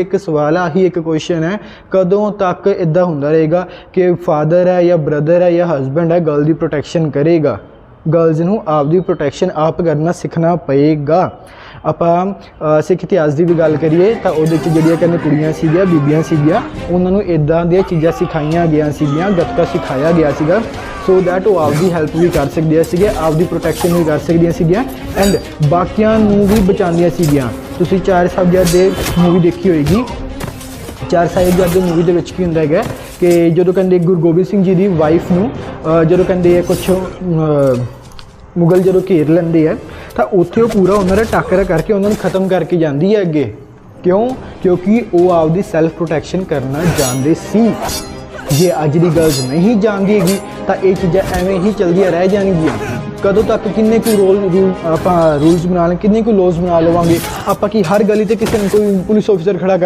ਇੱਕ ਸਵਾਲ ਆ, ਆਹੀ ਇੱਕ ਕੁਐਸਚਨ ਹੈ, ਕਦੋਂ ਤੱਕ ਇਦਾਂ ਹੁੰਦਾ ਰਹੇਗਾ ਕਿ ਫਾਦਰ ਹੈ ਜਾਂ ਬ੍ਰਦਰ ਹੈ ਜਾਂ ਹਸਬੰਡ ਹੈ ਗਰਲ ਦੀ ਪ੍ਰੋਟੈਕਸ਼ਨ ਕਰੇਗਾ? ਗਰਲਜ਼ ਨੂੰ ਆਪਦੀ ਪ੍ਰੋਟੈਕਸ਼ਨ ਆਪ ਕਰਨਾ ਸਿੱਖਣਾ ਪਏਗਾ। ਆਪਾਂ ਸਿੱਖ ਇਤਿਹਾਸ ਦੀ ਵੀ ਗੱਲ ਕਰੀਏ, ਤਾਂ ਉਹਦੇ ਚ ਜਿਹੜੀਆਂ ਕਹਿੰਦੇ ਕੁੜੀਆਂ ਸੀਗੀਆਂ, ਬੀਬੀਆਂ ਸੀਗੀਆਂ, ਉਹਨਾਂ ਨੂੰ ਇਦਾਂ ਦੀਆਂ ਚੀਜ਼ਾਂ ਸਿਖਾਈਆਂ ਗਿਆ ਸੀਗੀਆਂ, ਗੱਤਕਾ ਸਿਖਾਇਆ ਗਿਆ ਸੀਗਾ। ਸੋ ਦੈਟ ਉਹ ਆਪਦੀ ਹੈਲਪ ਵੀ ਕਰ ਸਕਦੀਆਂ ਸੀਗੀਆਂ, ਆਪਦੀ ਪ੍ਰੋਟੈਕਸ਼ਨ ਵੀ ਕਰ ਸਕਦੀਆਂ ਸੀਗੀਆਂ ਐਂਡ ਬਾਕੀਆਂ ਨੂੰ ਵੀ ਬਚਾਉਂਦੀਆਂ ਸੀਗੀਆਂ। ਤੁਸੀਂ ਚਾਰ ਸਾਹਿਬਜ਼ਾਦੇ ਮੂਵੀ ਦੇਖੀ ਹੋਏਗੀ। ਚਾਰ ਸਾਹਿਬਜ਼ਾਦੇ ਮੂਵੀ ਦੇ ਵਿੱਚ ਕੀ ਹੁੰਦਾ ਹੈਗਾ ਕਿ ਜਦੋਂ ਕਹਿੰਦੇ ਗੁਰੂ ਗੋਬਿੰਦ ਸਿੰਘ ਜੀ ਦੀ ਵਾਈਫ ਨੂੰ ਜਦੋਂ ਕਹਿੰਦੇ ਕੁਝ ਮੁਗਲ ਜਦੋਂ ਘੇਰ ਲੈਂਦੇ ਆ, ਤਾਂ ਉੱਥੇ ਉਹ ਪੂਰਾ ਉਹਨਾਂ ਦਾ ਟਾਕਰਾ ਕਰਕੇ ਉਹਨਾਂ ਨੂੰ ਖਤਮ ਕਰਕੇ ਜਾਂਦੀ ਹੈ ਅੱਗੇ। ਕਿਉਂ? ਕਿਉਂਕਿ ਉਹ ਆਪਦੀ ਸੈਲਫ ਪ੍ਰੋਟੈਕਸ਼ਨ ਕਰਨਾ ਜਾਣਦੇ ਸੀ। ਜੇ ਅੱਜ ਦੀ ਗਰਲਸ ਨਹੀਂ ਜਾਣਦੀ ਹੈਗੀ, ਤਾਂ ਇਹ ਚੀਜ਼ਾਂ ਐਵੇਂ ਹੀ ਚਲਦੀਆਂ ਰਹਿ ਜਾਣਗੀਆਂ। ਕਦੋਂ ਤੱਕ ਕਿੰਨੇ ਕੁ ਰੋਲ ਰੂਲ, ਆਪਾਂ ਰੂਲਸ ਬਣਾ ਲਾਂ, ਕਿੰਨੇ ਕੁ ਲੋਜ਼ ਬਣਾ ਲਵਾਂਗੇ? ਆਪਾਂ ਕੀ ਹਰ ਗਲੀ ਤੇ ਕਿਸੇ ਨੂੰ ਕੋਈ ਪੁਲਿਸ ਆਫੀਸਰ ਖੜਾ ਕਰ